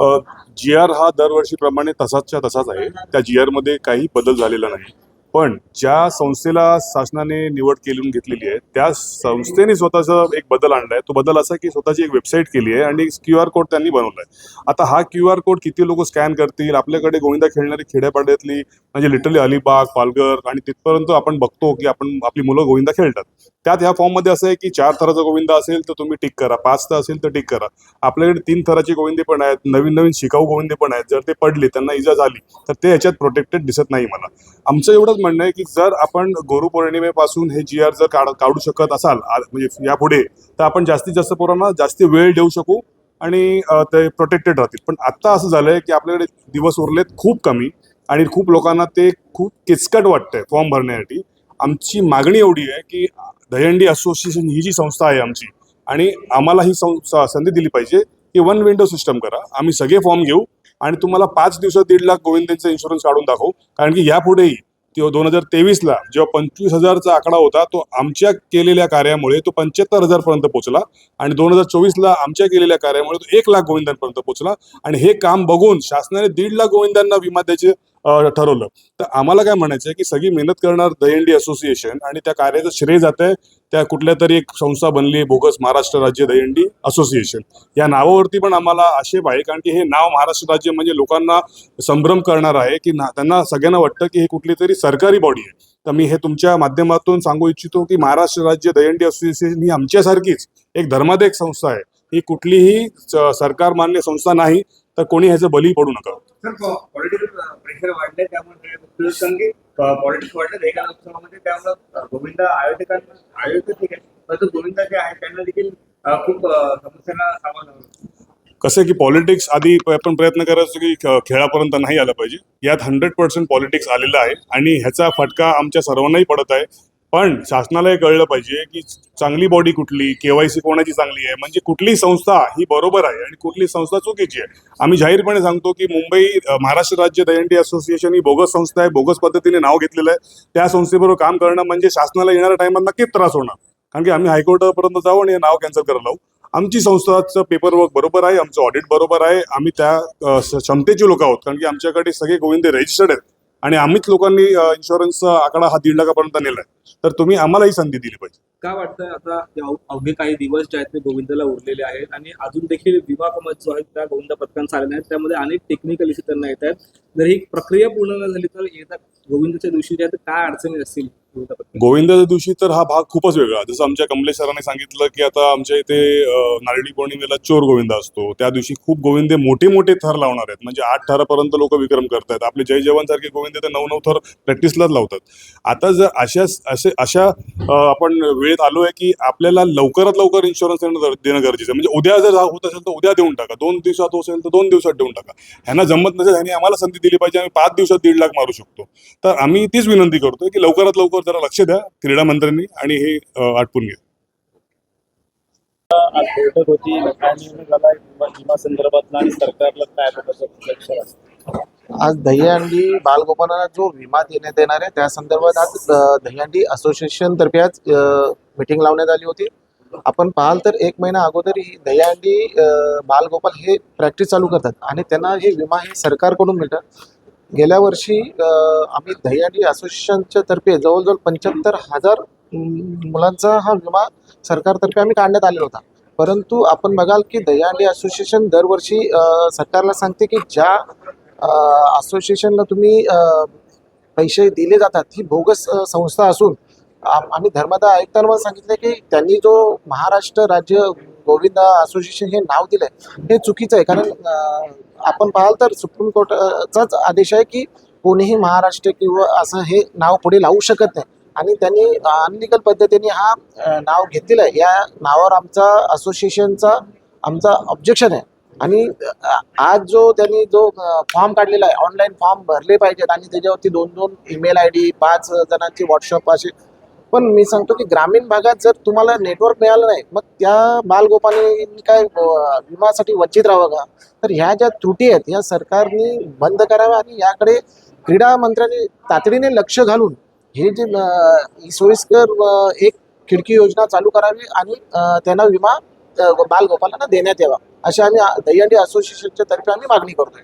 जी R हा दरवर्षीप्रमाणे तसाचच्या तसाच आहे. त्या जी आरमध्ये काही बदल झालेला नाही. पण ज्या संस्थेला शासनाने निवड केली घेतलेली आहे त्या संस्थेने स्वतःचा एक बदल आणलाय. तो बदल असा की स्वतःची एक वेबसाईट केली आहे आणि क्यू आर कोड त्यांनी बनवलाय. आता हा क्यू आर कोड किती लोक स्कॅन करतील? आपल्याकडे गोविंदा खेळणारी खेड्यापाड्यातली म्हणजे लिटरली अलिबाग पालघर आणि तिथपर्यंत आपण बघतो की आपण आपली मुलं गोविंदा खेळतात. त्यात ह्या फॉर्ममध्ये असं आहे की चार थराचा गोविंदा असेल तर तुम्ही टिक करा. पाच तर असेल तर टिक करा. आपल्याकडे तीन थराचे गोविंदे पण आहेत नवीन नवीन शिकाऊ गोविंदे पण आहेत. जर ते पडले त्यांना इजा झाली तर ते याच्यात प्रोटेक्टेड दिसत नाही मला. आमचं एवढंच म्हणणं आहे की जर आपण गुरुपौर्णिमेपासून हे जी आर जर काढ काढू शकत असाल म्हणजे यापुढे तर आपण जास्तीत जास्त पोरांना जास्ती वेळ देऊ शकू आणि ते प्रोटेक्टेड राहतील. पण आत्ता असं झालंय की आपल्याकडे दिवस उरलेत खूप कमी. आणि खूप लोकांना ते खूप किचकट वाटतंय फॉर्म भरण्यासाठी. आमची मागणी एवढी आहे की दहंडी असोसिएशन ही जी संस्था आहे आमची आणि आम्हाला ही सं- संधी दिली पाहिजे की वन विंडो सिस्टम करा. आम्ही सगळे फॉर्म घेऊ आणि तुम्हाला पाच दिवसात दीड लाख गोविंदांचा इन्शुरन्स काढून दाखवू. कारण की यापुढेही तो दोन हजार तेवीसला जेव्हा पंचवीस हजारचा आकडा होता तो आमच्या केलेल्या कार्यामुळे तो पंच्याहत्तर हजारपर्यंत पोहोचला आणि दोन हजार चोवीसला आमच्या केलेल्या कार्यामुळे तो एक लाख गोविंदांपर्यंत पोहोचला आणि हे काम बघून शासनाने दीड लाख गोविंदांना विमा द्यायचे ठरवलं. तर आम्हाला काय म्हणायचं आहे की सगळी मेहनत करणार दहीहंडी असोसिएशन आणि त्या कार्याचं श्रेय जात आहे त्या कुठल्या तरी एक संस्था बनली आहे बोगस महाराष्ट्र राज्य दहीहंडी असोसिएशन. या नावावरती पण आम्हाला आक्षेप आहे कारण की हे नाव महाराष्ट्र राज्य म्हणजे लोकांना संभ्रम करणार आहे की ना- त्यांना सगळ्यांना वाटतं की हे कुठली तरी सरकारी बॉडी आहे. तर मी हे तुमच्या माध्यमातून सांगू इच्छितो की महाराष्ट्र राज्य दहीहंडी असोसिएशन ही आमच्यासारखीच एक धर्मादायक संस्था आहे. ही कुठलीही सरकार मान्य संस्था नाही तर कोणी ह्याचं बली पडू नका. सर पॉलिटिकल प्रेशर वाढले त्यामुळे संगीत पॉलिटिक्स वाढले एका लोकसभामध्ये त्यामुळे गोविंद आयोजकांना आयोजक ठीक आहे परंतु गोविंद जे आहेत त्यांना देखील अ, खूप अ, समस्यांना सामोरं जावं लागतं. कसं की पॉलिटिक्स आधी आपण प्रयत्न करायचो की खेळापर्यंत नाही आलं पाहिजे. यात हंड्रेड पर्सेंट पॉलिटिक्स आलेलं आहे आणि ह्याचा फटका आमच्या सर्वांनाही पडत आहे. पण शासनाला हे कळलं पाहिजे की चांगली बॉडी कुठली केवायसी कोणाची चांगली आहे? म्हणजे कुठली संस्था ही बरोबर आहे आणि कुठली संस्था चुकीची आहे? आम्ही जाहीरपणे सांगतो की मुंबई महाराष्ट्र राज्य दहीहंडी असोसिएशन ही बोगस संस्था आहे बोगस पद्धतीने नाव घेतलेलं आहे. त्या संस्थेबरोबर काम करणं म्हणजे शासनाला येणाऱ्या टायमात नक्कीच त्रास होणार? कारण की आम्ही हायकोर्टापर्यंत जाऊ आणि हे नाव कॅन्सल करायला लावू. आमची संस्थाचं पेपर वर्क बरोबर आहे आमचं ऑडिट बरोबर आहे. आम्ही त्या क्षमतेची लोक आहोत. कारण की आमच्याकडे सगळे गोविंदे रजिस्टर्ड आहेत. आणि आम्हीच लोकांनी इन्शुरन्सचा आकडा हा दीड लाखापर्यंत नेलाय. तर तुम्ही आम्हाला ही संधी दिली पाहिजे. का वाटतं आता अवघे काही दिवस जे आहेत ते गोविंदाला उरलेले आहेत आणि अजून देखील विमा कमत जो आहे त्या गोविंदा पथकांत आलेला आहेत त्यामध्ये अनेक टेक्निकल इश्यू त्यांना येत आहेत. जर ही प्रक्रिया पूर्ण न झाली तर येत्या गोविंदाच्या दिवशी जे आहे काय अडचणी असतील? गोविंदाच्या दिवशी तर हा भाग खूपच वेगळा. जसं आमच्या कमलेश सरांनी सांगितलं की आता आमच्या इथे नारळी पौर्णिमेला चोर गोविंदा असतो. त्या दिवशी खूप गोविंदे मोठे मोठे थर लावणार आहेत. म्हणजे आठ थरापर्यंत लोक विक्रम करतात आपले जय जवान सारखे गोविंदे तर नऊ नऊ थर प्रॅक्टिसलाच लावतात. आता जर अशा असे अशा आपण वेळेत आलो आहे की आपल्याला लवकरात लवकर इन्शुरन्स देणं देणं गरजेचं आहे. म्हणजे उद्या जर होत असेल तर उद्या देऊन टाका. दोन दिवसात होत असेल तर दोन दिवसात देऊन टाका. ह्यांना जमत नसेल ह्यांनी आम्हाला संधी दिली पाहिजे. आम्ही पाच दिवसात दीड लाख मारू शकतो. तर आम्ही तीच विनंती करतोय की लवकरात लवकर जरा लक्ष द्या क्रीडा मंत्र्यांनी आणि हे आटपून घ्या. आज बैठक होती काय निर्णय झाला विमा विमा संदर्भातला आणि सरकारला काय प्रकारचं लक्ष आहे? आज दहीहंडी बालगोपालांना जो विमा देण्यात येणार आहे त्या संदर्भात आज दहीहंडी असोसिएशन तर्फे आज मीटिंग लावण्यात आली होती. आपण पाहाल तर एक महिना अगोदर ही दहीहंडी बालगोपाल हे प्रॅक्टिस चालू करतात आणि त्यांना हे विमा हे सरकारकडून मिळतात गेल्या वर्षी आम्ही दहीहंडी असोसिएशनच्या तर्फे जवळजवळ पंच्याहत्तर हजार मुलांचा हा विमा सरकारतर्फे आम्ही काढण्यात आलेला होता. परंतु आपण बघाल की दहीहंडी असोसिएशन दरवर्षी सरकारला सांगते की ज्या असोसिएशनला तुम्ही पैसे दिले जातात ही बोगस संस्था असून आम्ही धर्मदा आयुक्तांना पण सांगितलं की त्यांनी जो महाराष्ट्र राज्य गोविंद असोसिएशन हे नाव दिलंय. हे चुकीचं आहे. कारण आपण पाहाल तर सुप्रीम कोर्टाचाच आदेश आहे की कोणीही महाराष्ट्र किंवा असं हे नाव पुढे लावू शकत नाही. आणि त्यांनी अनलिगल पद्धतीने हा नाव घेतलेलं आहे. या नावावर आमचा असोसिएशनचा आमचा ऑब्जेक्शन आहे. आणि आज जो त्यांनी जो फॉर्म काढलेला आहे ऑनलाईन फॉर्म भरले पाहिजेत. आणि त्याच्यावरती दोन दोन ईमेल आय डी पाच जणांची व्हॉट्सअप असे पण मी सांगतो की ग्रामीण भागात जर तुम्हाला नेटवर्क मिळालं नाही मग त्या बालगोपाने काय विमासाठी वंचित राहावं का? तर ह्या ज्या त्रुटी आहेत ह्या सरकारने बंद कराव्या आणि याकडे क्रीडा मंत्र्यांनी तातडीने लक्ष घालून हे जे सोयीस्कर एक खिडकी योजना चालू करावी आणि त्यांना विमा बालगोपालांना देण्यात यावा. अशी आम्ही दहीहंडी असोसिएशनच्या तर्फे आम्ही मागणी करतोय.